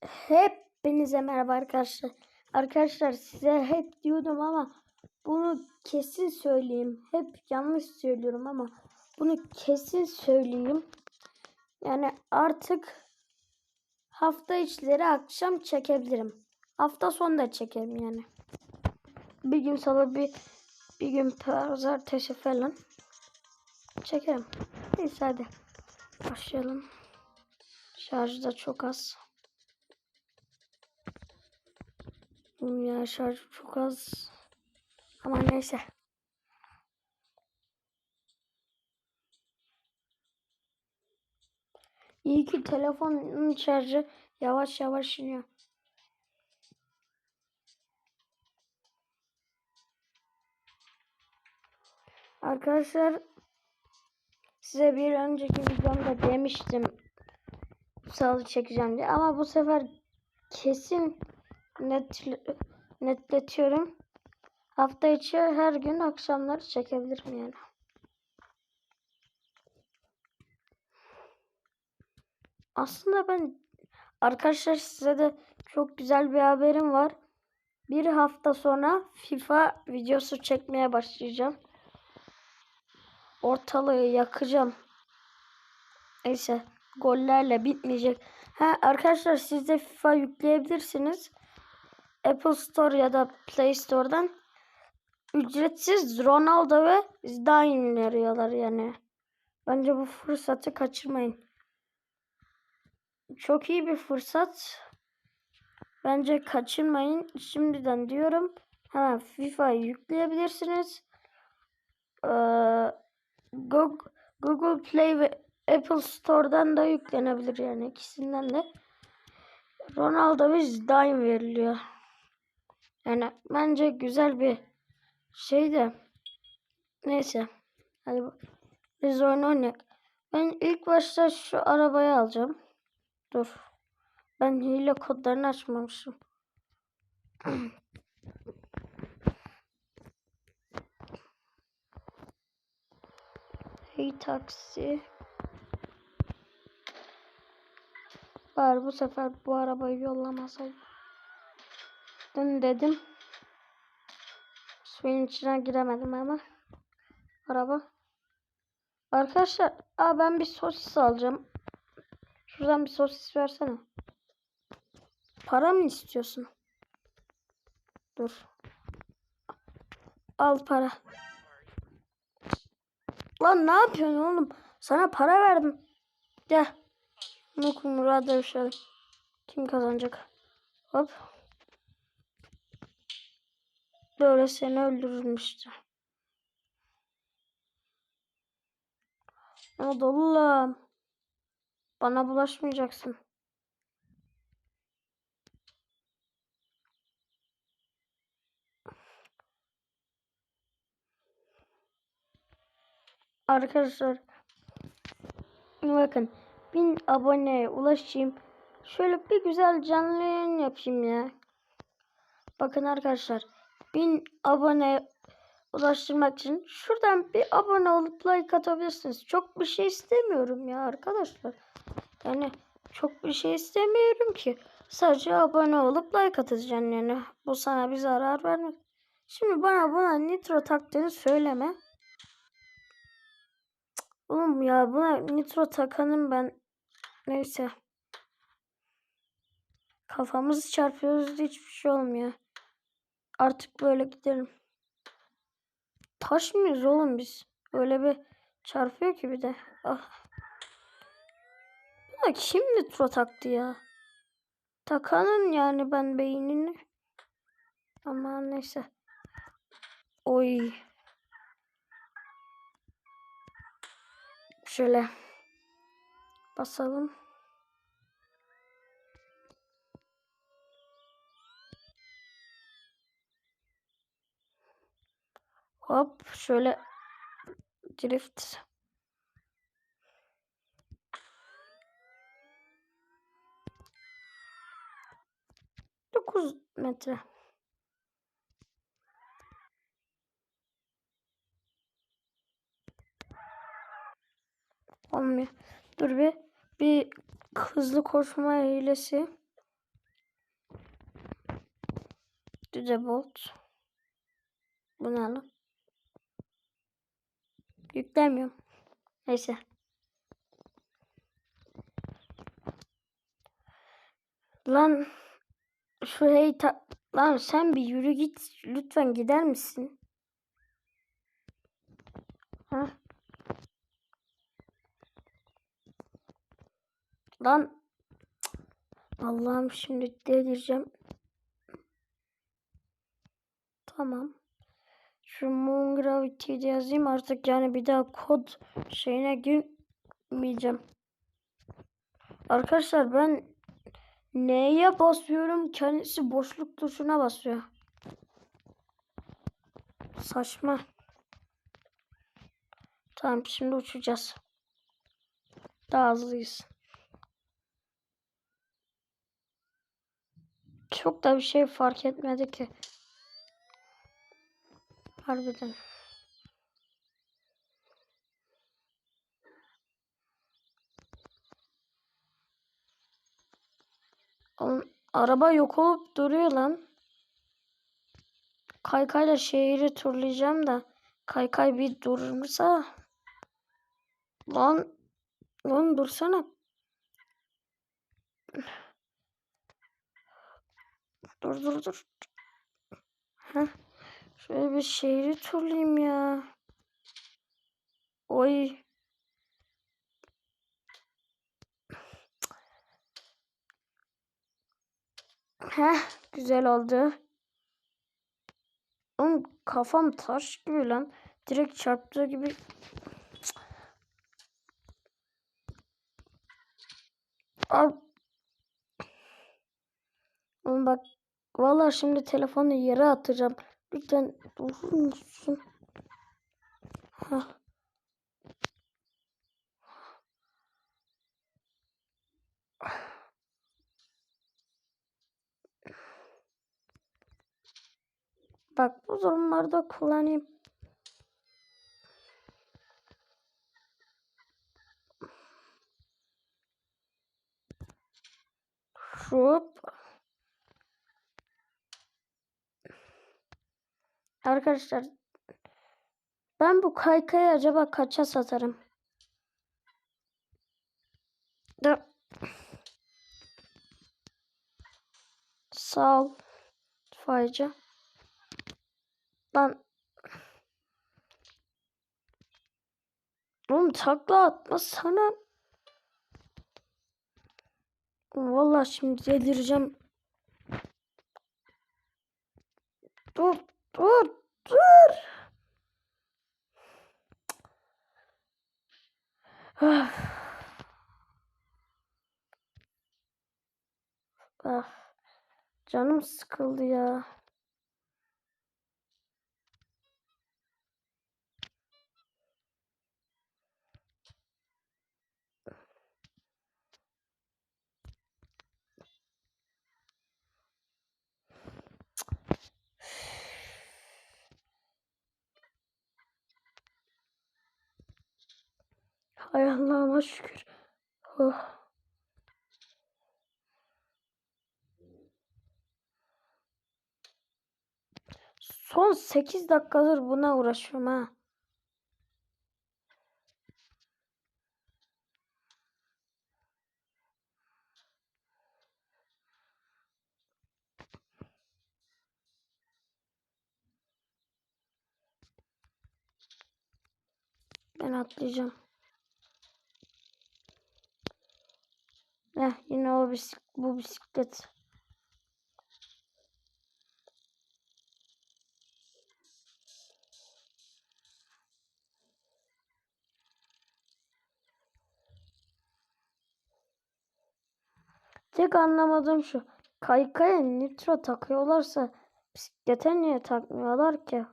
Hepinize merhaba arkadaşlar. Arkadaşlar size hep diyordum ama bunu kesin söyleyeyim. Hep yanlış söylüyorum ama bunu kesin söyleyeyim. Yani artık hafta içleri akşam çekebilirim. Hafta sonu da çekerim yani. Bir gün salı bir bir gün pazartesi falan çekerim. Neyse hadi başlayalım. Şarjı da çok az. Oğlum ya şarj çok az. Ama neyse. İyi ki telefonun şarjı yavaş yavaş iniyor. Arkadaşlar size bir önceki videomda demiştim salı çekeceğim diye ama bu sefer kesin net netletiyorum. Hafta içi her gün akşamları çekebilirim yani. Aslında ben arkadaşlar size de çok güzel bir haberim var. Bir hafta sonra FIFA videosu çekmeye başlayacağım. Ortalığı yakacağım. Neyse gollerle bitmeyecek. Ha arkadaşlar siz de FIFA yükleyebilirsiniz. Apple Store ya da Play Store'dan ücretsiz Ronaldo ve Zidane veriyorlar yani. Bence bu fırsatı kaçırmayın. Çok iyi bir fırsat. Bence kaçırmayın. Şimdiden diyorum. Hemen FIFA'yı yükleyebilirsiniz. Ee, Google Play ve Apple Store'dan da yüklenebilir yani ikisinden de. Ronaldo ve Zidane veriliyor. Yani bence güzel bir şey de. Neyse. Hadi biz oyun oynayalım. Ben ilk başta şu arabayı alacağım. Dur. Ben hile kodlarını açmamışım. hey taksi. Var bu sefer bu arabayı yollamasaydım. Dün dedim. Suyun içine giremedim ama. Araba. Arkadaşlar aa ben bir sosis alacağım. Şuradan bir sosis versene. Para mı istiyorsun? Dur. Al para. Lan ne yapıyorsun oğlum? Sana para verdim. Gel. Nukum Murat dövüşelim. Kim kazanacak? Hop. Böyle seni öldürürüm işte. Oğlum. Bana bulaşmayacaksın. Arkadaşlar bakın bin aboneye ulaşayım. Şöyle bir güzel canlı yayın yapayım ya. Bakın arkadaşlar bin abone ulaştırmak için şuradan bir abone olup like atabilirsiniz. Çok bir şey istemiyorum ya arkadaşlar. Yani çok bir şey istemiyorum ki. Sadece abone olup like atacaksın yani. Bu sana bir zarar vermez. Şimdi bana buna nitro taktığını söyleme. Oğlum ya buna nitro takanım ben. Neyse. Kafamızı çarpıyoruz hiçbir şey olmuyor. Artık böyle gidelim. Taş mıyız oğlum biz? Öyle bir çarpıyor ki bir de. Ah. Buna kim nitro taktı ya? Takanın yani ben beynini. Ama neyse. Oy. Şöyle basalım. Hop şöyle drift. Dokuz metre. Olmuyor. Dur bir bir hızlı koşma hilesi. Düze bolt. Bunu alın. Yüklemiyorum. Neyse. Lan şu hey ta lan sen bir yürü git lütfen gider misin? Ha? Lan. Allah'ım şimdi delireceğim. Tamam. Şu Moon Gravity'yi de yazayım artık yani bir daha kod şeyine girmeyeceğim. Arkadaşlar ben neye basıyorum kendisi boşluk tuşuna basıyor. Saçma. Tamam şimdi uçacağız. Daha hızlıyız. Çok da bir şey fark etmedi ki. Harbiden. Oğlum, araba yok olup duruyor lan. Kaykayla şehri turlayacağım da kaykay bir durursa lan lan dursana. Dur dur dur. Heh. Şöyle bir şehri turlayayım ya. Oy. Heh, güzel oldu. Oğlum kafam taş gibi lan. Direkt çarptığı gibi. Al. Oğlum bak. Vallahi şimdi telefonu yere atacağım. Lütfen durur musun? Hah. Bak bu durumlarda kullanayım. Şup. Arkadaşlar ben bu kaykayı acaba kaça satarım? Da Sağ ol. Fayca. Lan Oğlum takla atma sana. Vallahi şimdi delireceğim. Dur, dur, dur. Ah. ah. Canım sıkıldı ya. Hay Allah'ıma şükür. Oh. Son 8 dakikadır buna uğraşıyorum ha. Ben atlayacağım. Eh yine o bisik bu bisiklet. Tek anlamadığım şu. Kaykaya nitro takıyorlarsa bisiklete niye takmıyorlar ki?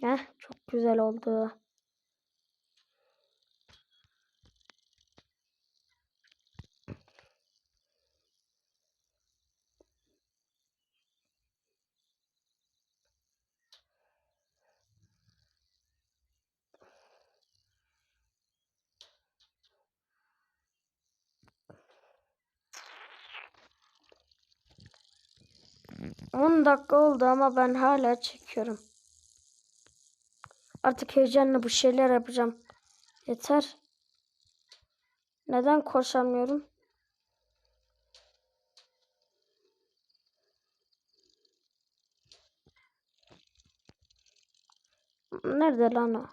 Heh, çok güzel oldu. 10 dakika oldu ama ben hala çekiyorum. Artık heyecanla bu şeyler yapacağım. Yeter. Neden koşamıyorum? Nerede lan o?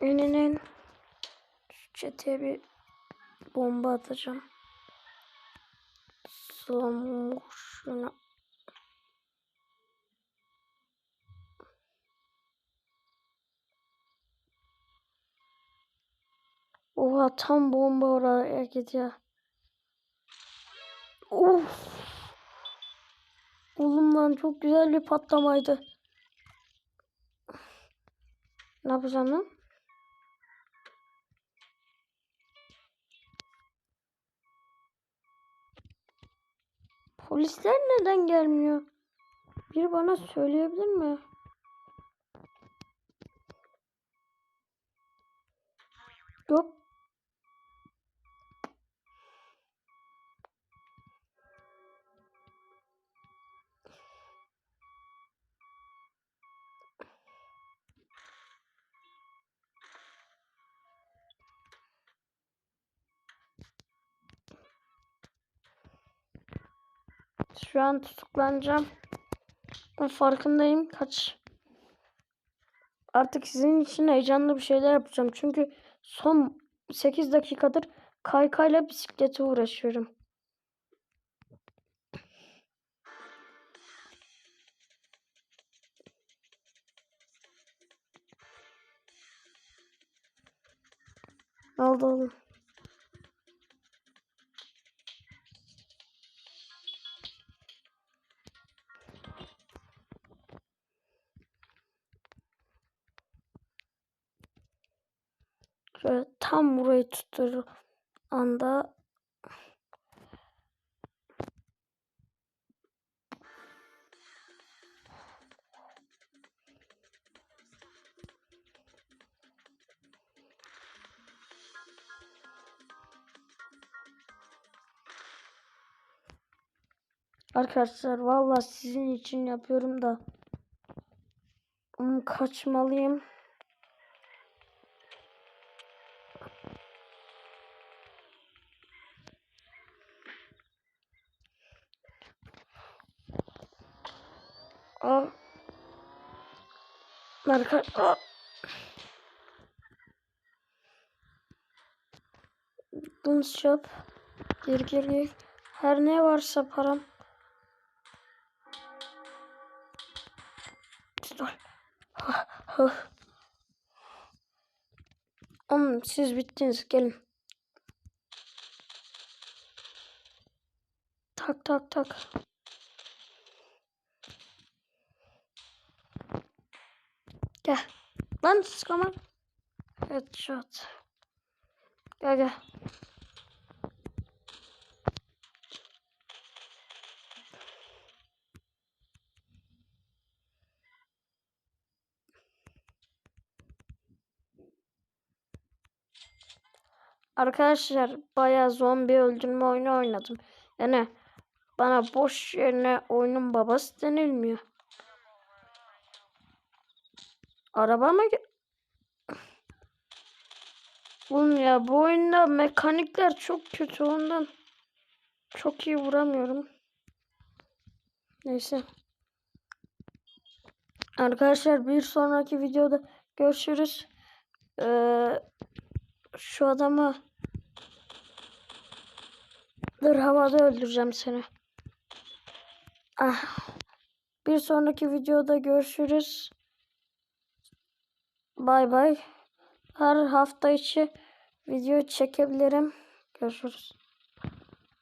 Önüne şu çeteye bir bomba atacağım. Son şuna. Oha tam bomba oraya gidiyor. Of. Oğlum lan çok güzel bir patlamaydı. Ne yapacağım lan? Polisler neden gelmiyor? Biri bana söyleyebilir mi? Yok. Şu an tutuklanacağım. Ben farkındayım. Kaç. Artık sizin için heyecanlı bir şeyler yapacağım. Çünkü son 8 dakikadır kaykayla bisiklete uğraşıyorum. Oldu oğlum? Şöyle tam burayı tuttur anda Arkadaşlar vallahi sizin için yapıyorum da kaçmalıyım. Aa. Arka Aa. Guns shop. Gir gir gir. Her ne varsa param. Hah. Oğlum siz bittiniz gelin. Tak tak tak. Gel. Lan sıkama. Headshot. Gel gel. Arkadaşlar bayağı zombi öldürme oyunu oynadım. Yani bana boş yerine oyunun babası denilmiyor. Araba mı? Oğlum ya bu oyunda mekanikler çok kötü ondan. Çok iyi vuramıyorum. Neyse. Arkadaşlar bir sonraki videoda görüşürüz. Ee, şu adamı Dur havada öldüreceğim seni. Ah. Bir sonraki videoda görüşürüz. Bay bay. Her hafta içi video çekebilirim. Görüşürüz.